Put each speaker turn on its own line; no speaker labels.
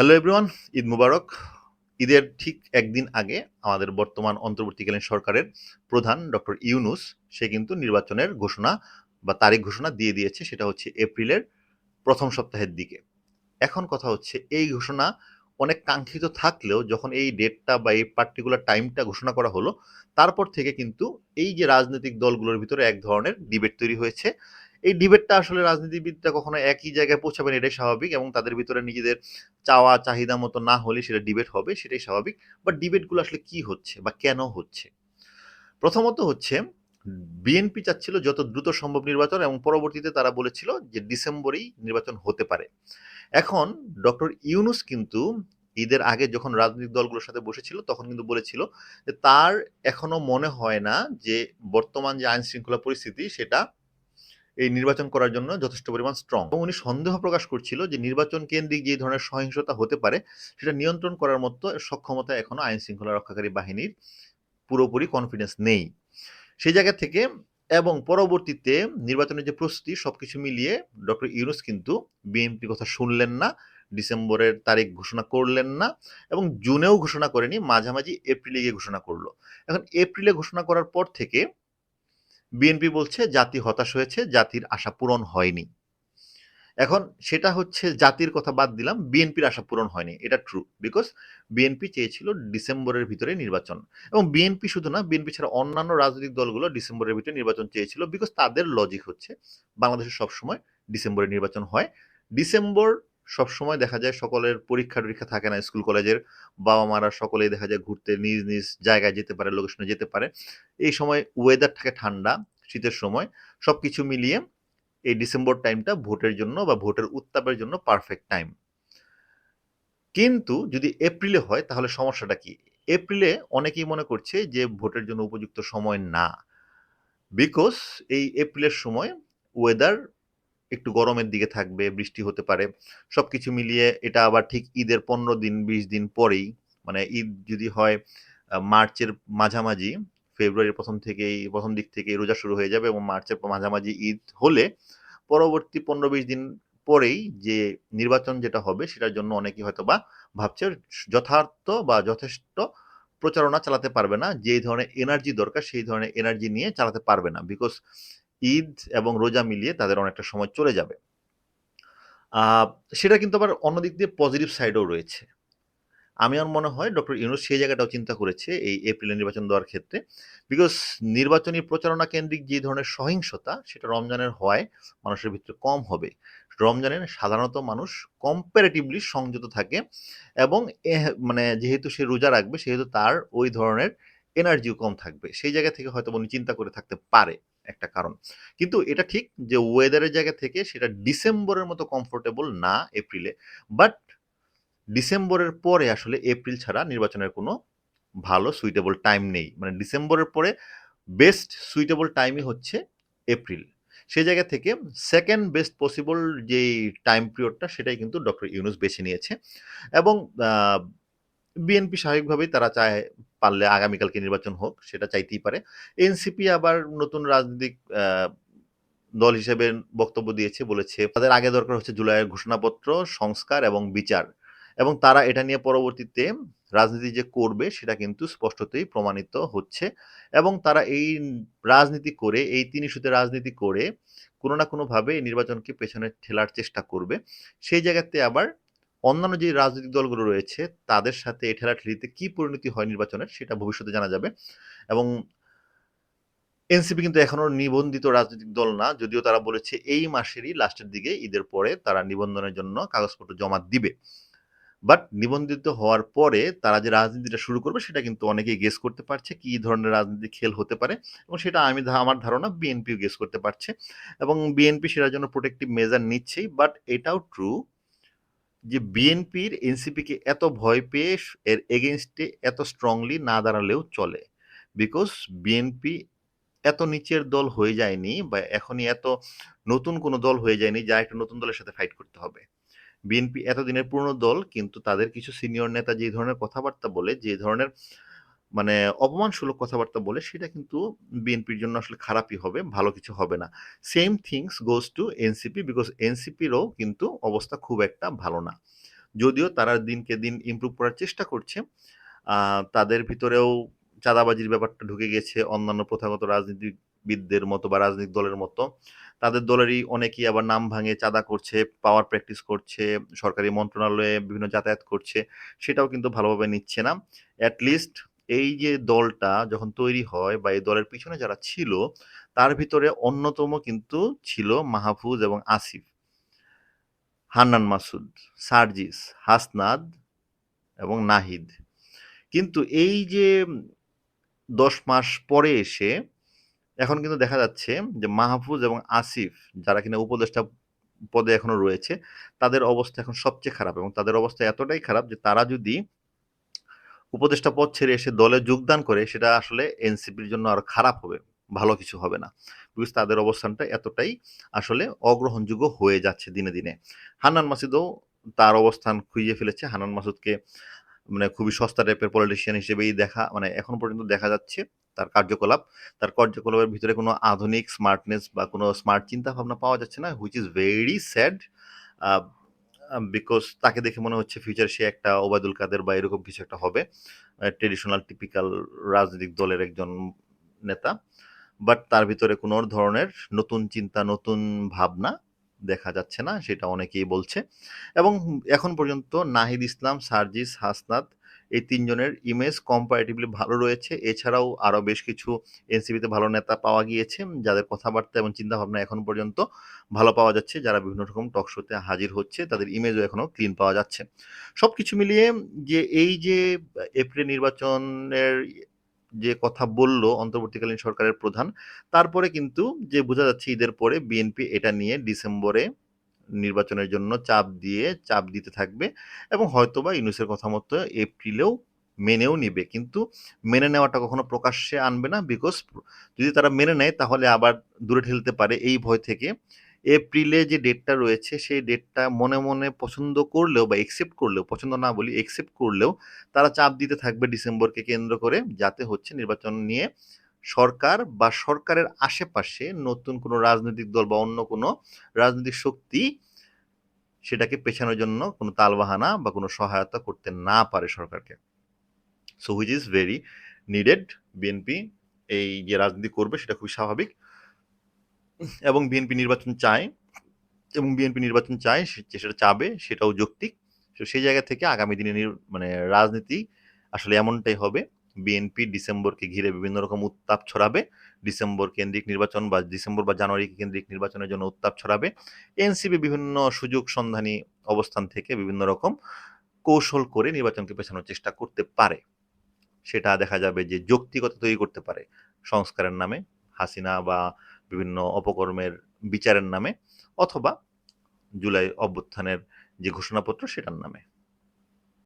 Hello everyone Eid মুবারক। ঈদের ঠিক একদিন আগে আমাদের বর্তমান অন্তর্বর্তীকালীন সরকারের প্রধান ডক্টর ইউনুস, সে কিন্তু নির্বাচনের ঘোষণা বা তারিখ ঘোষণা দিয়ে দিয়েছে, সেটা হচ্ছে এপ্রিলের প্রথম সপ্তাহের দিকে। এখন কথা হচ্ছে, এই ঘোষণা অনেক কাঙ্ক্ষিত থাকলেও যখন এই ডেটটা বা এই পার্টিকুলার টাইমটা ঘোষণা করা হলো, তারপর থেকে কিন্তু এই যে রাজনৈতিক দলগুলোর ভিতরে এক ধরনের ডিবেট তৈরি হয়েছে। এই ডিবেটটা আসলে রাজনীতিবিদরা কখনো একই জায়গায় পৌঁছাবেন এটাই স্বাভাবিক এবং তাদের ভিতরে নিজেদের চাওয়া, চাহিদা মতো না হলে সেটা ডিবেট হবে, সেটাই স্বাভাবিক। বাট ডিবেটগুলো আসলে কি হচ্ছে বা কেন হচ্ছে? প্রথমত হচ্ছে, বিএনপি চাচ্ছিল যত দ্রুত সম্ভব নির্বাচন এবং পরবর্তীতে তারা বলেছিল যে ডিসেম্বরেই নির্বাচন হতে পারে। এখন ডক্টর ইউনুস কিন্তু ঈদের আগে যখন রাজনৈতিক দলগুলোর সাথে বসেছিল তখন কিন্তু বলেছিল যে তার এখনও মনে হয় না যে বর্তমান যে আইন শৃঙ্খলা পরিস্থিতি সেটা এই নির্বাচন করার জন্য যথেষ্ট পরিমাণ স্ট্রং এবং উনি সন্দেহ প্রকাশ করছিল যে নির্বাচন কেন্দ্রিক যে ধরনের সহিংসতা হতে পারে, সেটা নিয়ন্ত্রণ করার মতো সক্ষমতা এখনও আইন শৃঙ্খলা রক্ষাকারী বাহিনীর পুরোপুরি কনফিডেন্স নেই। সেই জায়গা থেকে এবং পরবর্তীতে নির্বাচনের যে প্রস্তুতি, সবকিছু মিলিয়ে ডক্টর ইউনুস কিন্তু বিএনপি কথা শুনলেন না, ডিসেম্বরের তারিখ ঘোষণা করলেন না এবং জুনেও ঘোষণা করেনি, মাঝামাঝি এপ্রিলে গিয়ে ঘোষণা করল। এখন এপ্রিলে ঘোষণা করার পর থেকে বিএনপি বলছে জাতি হতাশ হয়েছে, জাতির আশা পূরণ হয়নি। এখন সেটা হচ্ছে জাতির কথা বাদ দিলাম, বিএনপির আশা পূরণ হয়নি, এটা ট্রু বিকজ বিএনপি চেয়েছিল ডিসেম্বরের ভিতরে নির্বাচন এবং বিএনপি শুধু না, বিএনপি ছাড়া অন্যান্য রাজনৈতিক দলগুলো ডিসেম্বরের ভিতরে নির্বাচন চেয়েছিল বিকজ তাদের লজিক হচ্ছে বাংলাদেশে সবসময় ডিসেম্বরে নির্বাচন হয়। ডিসেম্বর সবসময় দেখা যায় সকলের পরীক্ষা টরীক্ষা থাকে না স্কুল, কলেজের। বাবা মারা সকলেই দেখা যায় ঘুরতে নিজ নিজ জায়গায় যেতে পারে লোকেশনে যেতে পারে। এই সময় ওয়েদার থাকে ঠান্ডা, শীতের সময়। সব কিছু মিলিয়ে এই ডিসেম্বর টাইমটা ভোটের জন্য বা ভোটের উত্তাপের জন্য পারফেক্ট টাইম কিন্তু যদি এপ্রিলে হয়, তাহলে সমস্যাটা কি? এপ্রিলে অনেকেই মনে করছে যে ভোটের জন্য উপযুক্ত সময় না। বিকজ এই এপ্রিলের সময় ওয়েদার একটু গরমের দিকে থাকবে, বৃষ্টি হতে পারে। সব কিছু মিলিয়ে এটা আবার ঠিক ঈদের পনেরো দিন, বিশ দিন পরেই মানে ঈদ যদি হয় মার্চের মাঝামাঝি, ফেব্রুয়ারির প্রথম থেকেই, প্রথম দিক থেকে রোজা শুরু হয়ে যাবে এবং মার্চের মাঝামাঝি ঈদ হলে পরবর্তী পনেরো, বিশ দিন পরেই যে নির্বাচন যেটা হবে সেটার জন্য অনেকেই হয়তো বা ভাবছে যথার্থ বা যথেষ্ট প্রচারণা চালাতে পারবে না যে ধরনের এনার্জি দরকার, সেই ধরনের এনার্জি নিয়ে চালাতে পারবে না। বিকজ ঈদ এবং রোজা মিলিয়ে তাদের অনেকটা সময় চলে যাবে। সেটা কিন্তু আবার অন্যদিক দিয়ে পজিটিভ সাইডও রয়েছে। আমি আমার মনে হয় ডক্টর ইউনুস সেই জায়গাটাও চিন্তা করেছে এই এপ্রিলে নির্বাচন দেওয়ার ক্ষেত্রে। বিকজ নির্বাচনী প্রচারণা কেন্দ্রিক যে ধরনের সহিংসতা, সেটা রমজানের হওয়ায় মানুষের ভিতরে কম হবে। রমজানের সাধারণত মানুষ কম্পারেটিভলি সংযত থাকে এবং মানে যেহেতু সে রোজা রাখবে, সেহেতু তার ওই ধরনের এনার্জিও কম থাকবে। সেই জায়গা থেকে হয়তো উনি চিন্তা করে থাকতে পারে। একটা কারণ। কিন্তু এটা ঠিক যে ওয়েদারের জায়গা থেকে সেটা ডিসেম্বরের মতো কমফোর্টেবল না এপ্রিলে। বাট ডিসেম্বরের পরে আসলে এপ্রিল ছাড়া নির্বাচনের কোনো ভালো সুইটেবল টাইম নেই। মানে ডিসেম্বরের পরে বেস্ট সুইটেবল টাইমই হচ্ছে এপ্রিল। সেই জায়গা থেকে সেকেন্ড বেস্ট পসিবল যেই টাইম পিরিয়ডটা সেটাই কিন্তু ডক্টর ইউনুস বেছে নিয়েছে। এবং বিএনপি স্বাভাবিকভাবেই তারা চায় পারলে আগামীকালকে নির্বাচন হোক, সেটা চাইতেই পারে। এনসিপি আবার নতুন রাজনৈতিক দল হিসেবে বক্তব্য দিয়েছে, বলেছে তাদের আগে দরকার হচ্ছে জুলাইয়ের ঘোষণাপত্র, সংস্কার এবং বিচার। এবং তারা এটা নিয়ে পরবর্তীতে রাজনীতি যে করবে, সেটা কিন্তু স্পষ্টতই প্রমাণিত হচ্ছে। এবং তারা এই রাজনীতি করে, এই তিন ইস্যুতে রাজনীতি করে কোনো না কোনোভাবে নির্বাচনকে পেছনে ঠেলার চেষ্টা করবে। সেই জায়গাতে আবার অন্যান্য যে রাজনৈতিক দলগুলো রয়েছে, তাদের সাথে এই ঠেলাঠেলিতে কি পরিণতি হয় নির্বাচনের সেটা ভবিষ্যতে জানা যাবে। এবং এনসিপি কিন্তু এখনও নিবন্ধিত রাজনৈতিক দল না, যদিও তারা বলেছে এই মাসেরই লাস্টের দিকে, ঈদের পরে তারা নিবন্ধনের জন্য কাগজপত্র জমা দিবে। বাট নিবন্ধিত হওয়ার পরে তারা যে রাজনীতিটা শুরু করবে, সেটা কিন্তু অনেকেই গেস করতে পারছে কি ধরনের রাজনীতি খেল হতে পারে। এবং সেটা আমি আমার ধারণা বিএনপিও গেস করতে পারছে। এবং বিএনপি সেটার জন্য প্রোটেক্টিভ মেজার নিচ্ছেই বাট এটাও ট্রু যে বিএনপির, এনসিপিকে এত ভয় পেয়ে এর এগেনস্টে এত স্ট্রংলি না দাঁড়ালেও চলে। বিকজ বিএনপি এত নিচের দল হয়ে যায়নি বা এখনই এত নতুন কোনো দল হয়ে যায়নি যা একটা নতুন দলের সাথে ফাইট করতে হবে। বিএনপি এতদিনের পুরনো দল, কিন্তু তাদের কিছু সিনিয়র নেতা যে ধরনের কথাবার্তা বলে, যে ধরনের মানে অপমানসূলক কথাবার্তা বলে সেটা কিন্তু বিএনপির জন্য আসলে খারাপই হবে, ভালো কিছু হবে না। Same things goes to NCP because এনসিপিরও কিন্তু অবস্থা খুব একটা ভালো না। যদিও তারা দিনকে দিন ইমপ্রুভ করার চেষ্টা করছে তাদের ভিতরেও চাঁদাবাজির ব্যাপারটা ঢুকে গেছে, অন্যান্য প্রথাগত রাজনীতিবিদদের মতো বা রাজনৈতিক দলের মতো। তাদের দলেরই অনেকেই আবার নাম ভাঙে, চাঁদা করছে পাওয়ার প্র্যাকটিস করছে, সরকারি মন্ত্রণালয়ে বিভিন্ন যাতায়াত করছে, সেটাও কিন্তু ভালোভাবে নিচ্ছে না। অ্যাটলিস্ট এই যে দলটা যখন তৈরি হয় বা এই দলের পিছনে যারা ছিল, তার ভিতরে অন্যতম কিন্তু ছিল মাহফুজ এবং আসিফ। হান্নান মাসুদ, সার্জিস, হাসনাদ এবং নাহিদ। কিন্তু এই যে দশ মাস পরে এসে এখন কিন্তু দেখা যাচ্ছে যে মাহফুজ এবং আসিফ যারা কিনা উপদেষ্টা পদে এখনও রয়েছে, তাদের অবস্থা এখন সবচেয়ে খারাপ এবং তাদের অবস্থা এতটাই খারাপ যে তারা যদি উপদেষ্টা পদ ছেড়ে এসে দলে যোগদান করে সেটা আসলে এনসিপির জন্য আরও খারাপ হবে, ভালো কিছু হবে না। বিকজ তাদের অবস্থানটা এতটাই আসলে অগ্রহণযোগ্য হয়ে যাচ্ছে দিনে দিনে। হান্নান মাসুদও তার অবস্থান খুঁজে ফেলেছে। হান্নান মাসুদকে মানে খুবই সস্তা টাইপের পলিটিশিয়ান হিসেবেই দেখা মানে এখন পর্যন্ত দেখা যাচ্ছে তার কার্যকলাপ। তার কার্যকলাপের ভিতরে কোনো আধুনিক স্মার্টনেস বা কোনো স্মার্ট চিন্তা ভাবনা পাওয়া যাচ্ছে না which is very sad because তাকে দেখে মনে হচ্ছে ফিউচার সে একটা ওবায়দুল কাদের বা এরকম কিছু একটা হবে ট্রেডিশনাল টিপিক্যাল রাজনৈতিক দলের একজন নেতা। বাট তার ভিতরে কোনো ধরনের নতুন চিন্তা, নতুন ভাবনা দেখা যাচ্ছে না, সেটা অনেকেই বলছে। এবং এখন পর্যন্ত নাহিদ ইসলাম, সার্জিস, হাসনাত এই তিনজনের ইমেজ কম্পারেটিভলি ভালো রয়েছে। এছাড়াও আরও বেশ কিছু এনসিপিতে ভালো নেতা পাওয়া গিয়েছে। যাদের কথাবার্তা এবং চিন্তাভাবনা এখন পর্যন্ত ভালো পাওয়া যাচ্ছে। যারা বিভিন্ন রকম টক শোতে হাজির হচ্ছে, তাদের ইমেজও এখনও ক্লিন পাওয়া যাচ্ছে। সব কিছু মিলিয়ে যে এই যে এপ্রিল নির্বাচনের যে কথা বলল অন্তর্বর্তীকালীন সরকারের প্রধান, তারপরে কিন্তু যে বোঝা যাচ্ছে ঈদের পরে বিএনপি এটা নিয়ে ডিসেম্বরে নির্বাচনের জন্য চাপ দিয়ে, চাপ দিতে থাকবে এবং হয়তোবা ইউনুসের কথা মতো এপ্রিলেও মেনেও নিবে। কিন্তু মেনে নেওয়াটা কখনো প্রকাশ্যে আনবে না বিকজ যদি তারা মেনে নেয় তাহলে আবার দূরে ঠেলতে পারে এই ভয় থেকে। এপ্রিলে যে ডেটটা রয়েছে সেই ডেটটা মনে মনে পছন্দ করলেও বা একসেপ্ট করলেও, পছন্দ না বলি একসেপ্ট করলেও তারা চাপ দিতে থাকবে ডিসেম্বরকে কেন্দ্র করে যাতে হচ্ছে নির্বাচন নিয়ে সরকার বা সরকারের আশেপাশে নতুন কোনো রাজনৈতিক দল বা অন্য কোনো রাজনৈতিক শক্তি সেটাকে পেছানোর জন্য কোনো তালবাহানা বা কোনো সহায়তা করতে না পারে সরকারকে। So which is very needed BNP এই যে রাজনীতি করবে সেটা খুবই স্বাভাবিক। এবং বিএনপি নির্বাচন চায়, এবং বিএনপি নির্বাচন চায় সেটা চাবে, সেটাও যৌক্তিক। সেই জায়গা থেকে আগামী দিনে মানে রাজনীতি আসলে এমনটাই হবে। বিএনপি ডিসেম্বরকে ঘিরে বিভিন্ন রকম উত্তাপ ছড়াবে। ডিসেম্বর কেন্দ্রিক নির্বাচন বা ডিসেম্বর বা জানুয়ারি কেন্দ্রিক নির্বাচনের জন্য উত্তাপ ছড়াবে। এনসিপি বিভিন্ন সুযোগ সন্ধানী অবস্থান থেকে বিভিন্ন রকম কৌশল করে নির্বাচনকে পেছানোর চেষ্টা করতে পারে। সেটা দেখা যাবে যে যৌক্তিকতা তৈরি করতে পারে সংস্কারের নামে, হাসিনা বা বিভিন্ন অপকর্মের বিচারের নামে অথবা জুলাই অভ্যুত্থানের যে ঘোষণাপত্র সেটার নামে।